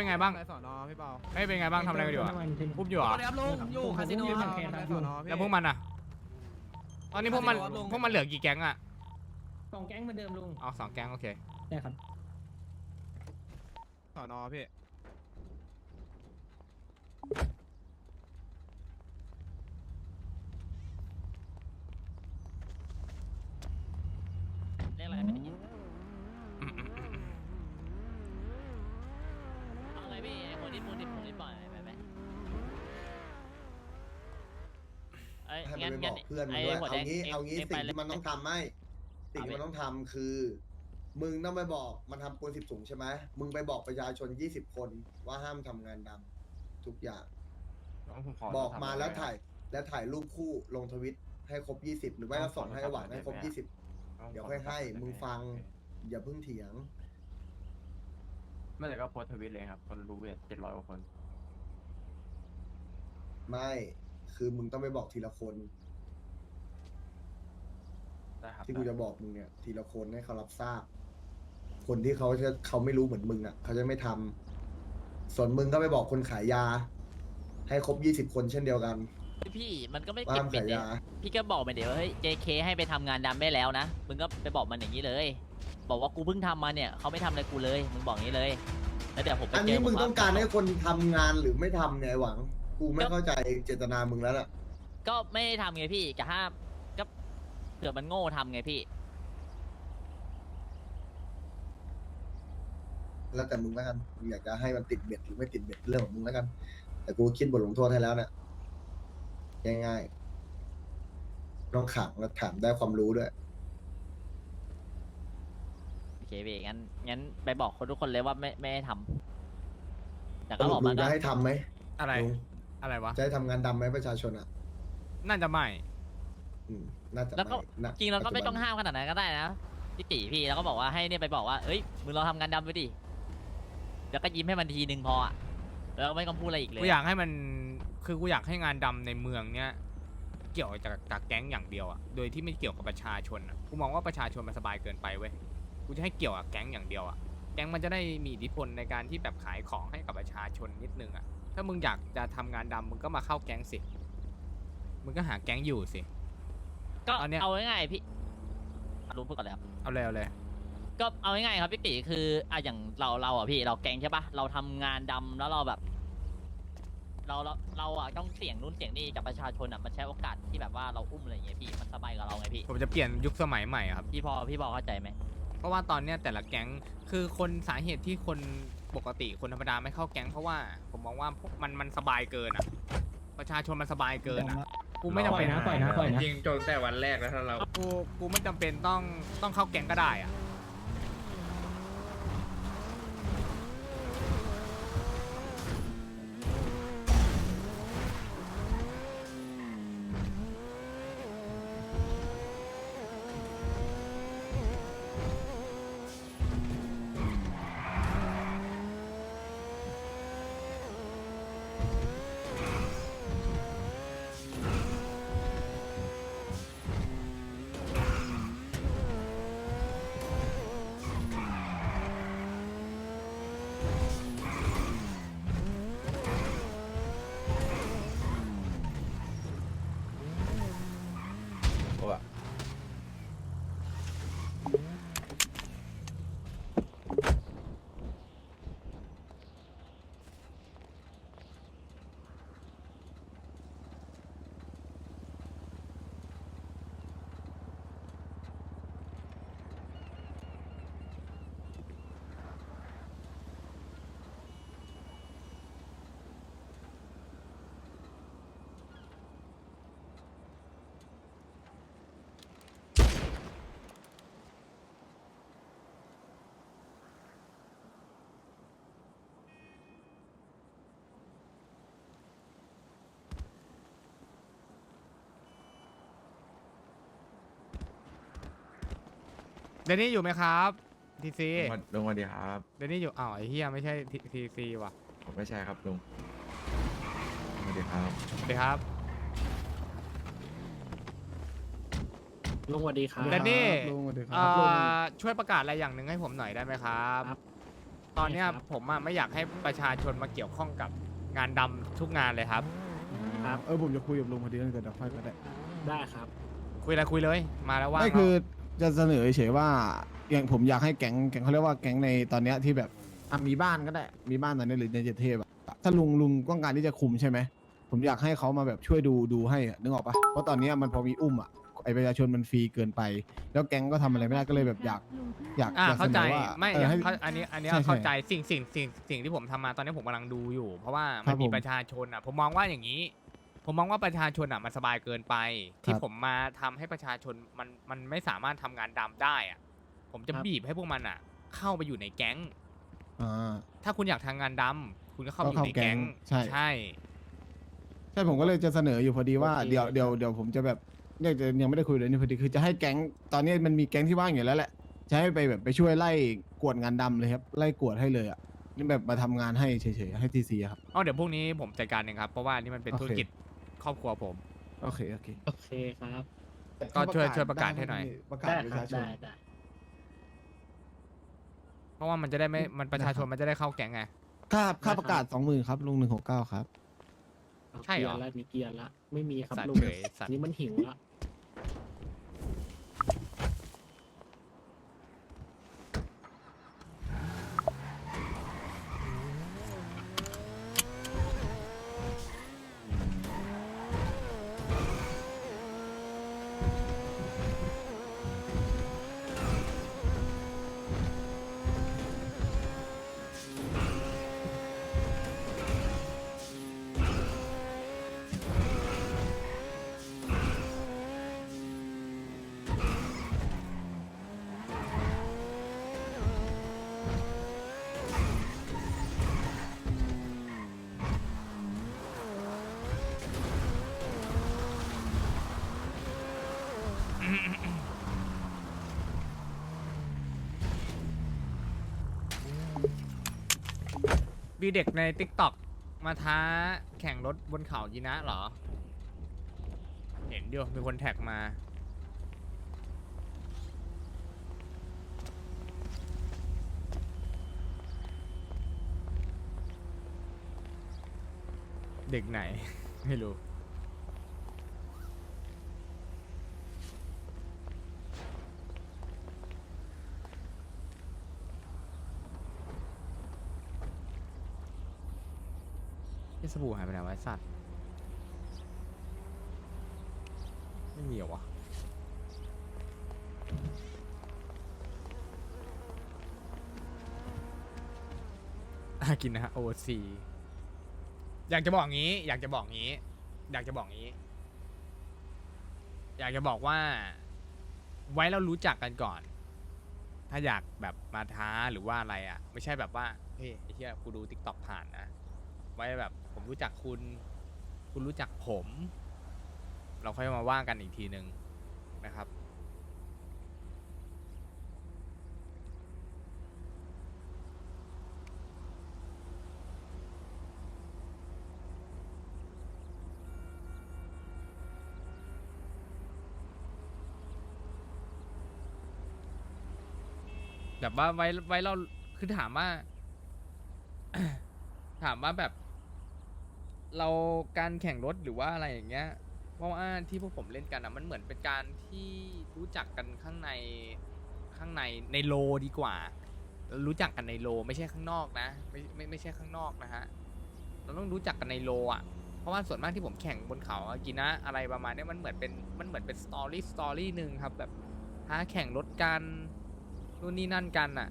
เป็นไงบ้างไปสอนอพี่เปาเฮ้ยเป็นไงบ้างทำอะไรกันอยู่อะอุ้มอยู่เหรอครับลุงอยู่คาสิโนไปครับสอนอพี่แล้วพวกมันอะตอนนี้พวกมันครับลุงพวกมันเหลือกี่แก๊งอะสองแก๊งเหมือนเดิมลุงอ๋อสองแก๊งโอเคได้ครับสอนอพี่ เรียกอะไรไม่ได้ยินเอาไงพี่ไอ้คนที่พูดที่ผมที่ปล่อยไปไหมเอ้ย ให้มังั้นนไปบงั้นอกเพื่อนมันไอ้ด้วยหัวแดเอางงี้เอ็งเอางี้เอ็งสิ่ไปงเลยที่มันต้องทำไม่สิ่งที่เอาไปมันต้องทำคือ มึงต้องไปบอกมันทำปูนสิบถุงใช่ไหมมึงไปบอกประชาชนยี่สิบคนว่าห้ามทำงานดำทุกอย่าง บอกมาแล้วถ่ายแล้วถ่ายรูปคู่ลงทวิตให้ครบยี่สิบหรือไม่ก็ส่งให้หวานให้ครบยี่สิบเดี๋ยวค่อยให้ มึงฟัง อย่าเพิ่งเถียงไม่แต่ก็โพสต์ทวิตเลยครับ คนรู้เวทเจ็ดร้อยกว่าคน ไม่ คือมึงต้องไปบอกทีละคน ได้ครับที่กูจะบอกมึงเนี่ย ทีละคนให้เขารับทราบ คนที่เขาจะเขาไม่รู้เหมือนมึงอะ เขาจะไม่ทำส่วนมึงก็ไปบอกคนขายยา ให้ครบยี่สิบคนเช่นเดียวกันพี่มันก็ไม่ว่าเก็บห้ามปิดขายเนี่ยยา พี่ก็บอกไปเดี๋ยวเฮ้ย JK ให้ไปทำงานดำได้แล้วนะมึงก็ไปบอกมันอย่างนี้เลย บอกว่ากูเพิ่งทำมาเนี่ยเขาไม่ทำอะไรกูเลยมึงบอกอย่างนี้เลยแล้วเดี๋ยวผมไปอันเจนี้อมึงผว่าต้องการให้คนทำงานหรือไม่ทำเนี่ยไอ้หวัง กูไม่เข้าใจเจตนามึงแล้วล่ะ ก็ไม่ได้ทำไงพี่จะห้ามก็เผื่อมันโง่ทำไงพี่ แล้วแต่มึงแล้วกันมึงอยากจะให้มันติดเบ็ดหรือไม่ติดเบ็ดเรื่องของมึงแล้วกัน แต่กูคิดบทลงโทษให้แล้วเนี่ยง่ายๆต้องขังแล้วถามได้ความรู้ด้วย โอเคพี่งั้นงั้นไปบอกคนทุกคนเลยว่าไม่ไม่ให้ทำแต่สก็รุบปอกมึมางก็จะให้ทำไหมอะไรลุง อะไรวะ จะให้ทำงานดำไหมประชาชนอะน่าจะไม่ อืมน่าจะแล้วก็ไม่ณจริงเราก็ไม่ปัจจุบันต้องห้ามขนาดนั้นก็ได้นะพี่ตีพี่แล้วก็บอกว่าให้เนี่ยไปบอกว่าเอ้ยมึงลองทำงานดำไปดิแล้วก็ยิ้มให้มันทีนึงพออะแล้วไม่ต้องพูดอะไรอีกเลยกูอยากให้มันคือกูอยากให้งานดำในเมืองเนี้ยเกี่ยวจากจากแก๊งอย่างเดียวอะโดยที่ไม่เกี่ยวกับประชาชนอะกูมองว่าประชาชนมันสบายเกินไปเว้ยกูจะให้เกี่ยวกับแก๊งอย่างเดียวอะแก๊งมันจะได้มีอิทธิพลในการที่แบบขายของให้กับประชาชนนิดนึงอะถ้ามึงอยากจะทำงานดำมึงก็มาเข้าแก๊งสิ มึงก็หาแก๊งอยู่สิ ก็อันเนี้ย เอาง่ายๆพี่อะรู้พูดก่อนเลยครับเอาเลยเอาเลย ก็เอาง่ายๆครับพี่ตีคืออะอย่างเราเราอะพี่เราแกงใช่ปะเราทำงานดำแล้วเราแบบ เราเราเราอะต้องเสี่ยงนู่นเสี่ยงนี่กับประชาชนอะมันใช้โอกาสที่แบบว่าเราอุ้มอะไรอย่างเงี้ยพี่มันสบายกับเราไงพี่ผมจะเปลี่ยนยุคสมัยใหม่อะครับ พี่พอพี่พอเข้าใจไหมเพราะว่าตอนเนี้ยแต่ละแก๊งคือคนสาเหตุที่คน ปกติคนธรรมดาไม่เข้าแก๊งเพราะว่า ผมมองว่าพวกมันมันสบายเกินอะ ประชาชนมันสบายเกินอะกูไม่จำเป็นปล่อยนะปล่อยนะปล่อยนะ จริงจนแต่วันแรกแล้วถ้าเรา กูกูไม่จำเป็นต้องต้องเข้าแก๊งก็ได้อะ ดนนี่อยู่ไหมครับทีซีลุงสวัสดีครับ เดนนี่อยู่อ้าวไอ้เฮียไม่ใช่ทีซีว่ะผมไม่ใช่ครับลุงสวัสดีครับ สวัสดีครับ ลุงสวัสดีครับ แดนนี่ ลุงสวัสดีคเอ่รับอช่วยประกาศอะไรอย่างหนึ่งให้ผมหน่อยได้ไหมครับ ครับตอนเนี้ยครับ ผมอะไม่อยากให้ประชาชนมาเกี่ยวข้องกับงานดำทุกงานเลยครับ ครับ เออผมจะคุยกับลุงพอดีนั่นเกิดเดี๋ยวค่อยก็ได้ได้ครับ คุยอะไรคุยเลยมาแล้วว่าไม่คือ จะเสนอเฉยๆว่าอย่างผมอยากให้แก๊งแก๊งเขาเรียกว่าแก๊งในตอนเนี้ยที่แบบอะมีบ้านก็ได้มีบ้านตอนนี้หรือในเจดเทพอะถ้าลุงลุงต้องการที่จะคุมใช่ไหมผมอยากให้เขามาแบบช่วยดูดูให้อะนึกออกปะเพราะตอนเนี้ยมันพอมีอุ้มอะไอประชาชนมันฟรีเกินไป แล้วแก๊งก็ทำอะไรไม่ได้ก็เลยแบบอยากอยากอ่าอยากเข้าเสนใจอว่าไม่เออให้ เขาอันนี้อันนี้ใช่ใช่เข้าใจสิ่งสิ่งสิ่งสิ่งที่ผมทำมาตอนนี้ผมกำลังดูอยู่ เพราะว่าครัมันบมีผม ประชาชนอะผมมองว่าอย่างนี้ ผมมองว่าประชาชนอะมันสบายเกินไป ที่ครับผมมาทำให้ประชาชนมันมันไม่สามารถทำงานดำได้อะ ผมจะครับ บีบให้พวกมันอะ เข้าไปอยู่ในแก๊ง อ่า ถ้าคุณอยากทำงานดำคุณก็เข้าไปอก็ยู่เข้าในแก๊งแก๊งใช่ ใช่ ใช่ผมก็เลยจะเสนออยู่พอดีว่าโอเค เดี๋ยวเดี๋ยวเดี๋ยวผมจะแบบเนี่ยจะยังไม่ได้คุยเลยนี่พอดีคือจะให้แก๊งตอนนี้มันมีแก๊งที่ว่างอยู่แล้วแหละจะให้ไปแบบไปช่วยไล่กวดงานดำเลยครับไล่กวดให้เลยอะนี่แบบมาทำงานให้เฉยๆให้ทีซีครับเอาเดี๋ยวพวกนี้ผมจัดการเองครับ เพราะว่านี่มันเป็นโอเค ธุรกิจ ครอบครัวผม โอเคโอเคโอเคครับก็ช่วยช่วยประกาศให้หน่อย ประกาศได้ประครัชาบชน ได้ได้เพราะว่ามันจะได้ไม่มันประชาชนนะครับมันจะได้เข้าแก๊งไง ค่าค่าประกาศสองหมื่นครับลุงหนึ่งหกเก้าครับ ใช่เหรอ เกียร์ละมีเกียร์ละไม่มีครับสัตว์ลุงเฉยสัตว์ นี่มันหิวละ มีเด็กในติ๊กต็อกมาท้าแข่งรถบนเขายีนะเหรอ เห็นอยู่มีคนแท็กมา เด็กไหน ไม่รู้ สบู่หายไปไหนวะไอ้สัตว์ ไม่มีเหรอวะ อะกินนะฮะโอซีอยากจะบอกงี้ อยากจะบอกงี้ อยากจะบอกงี้ อยากจะบอกว่า ไว้เรารู้จักกันก่อน ถ้าอยากแบบมาท้าหรือว่าอะไรอะ ไม่ใช่แบบว่าเฮ้ยไอ้เหี้ยกูดูทิกต็อกผ่านนะ ไว้แบบ ผมรู้จักคุณ คุณรู้จักผม เราค่อยมาว่ากันอีกทีหนึ่งนะครับ แบบว่าไว้ไว้เราคือถามว่า ถามว่าแบบ เราการแข่งรถหรือว่าอะไรอย่างเงี้ยเพราะว่าที่พวกผมเล่นกันอะมันเหมือนเป็นการที่รู้จักกันข้างในข้างในในโลดีกว่า รู้จักกันในโลไม่ใช่ข้างนอกนะไม่ไม่ไม่ใช่ข้างนอกนะฮะเราต้องรู้จักกันในโลอะเพราะว่าส่วนมากที่ผมแข่งบนเขาอะกินะอะไรประมาณนี้มันเหมือนเป็นมันเหมือนเป็นสตอรี่สตอรี่หนึ่งครับแบบท้าแข่งรถกันนู่นนี่นั่นกันอะ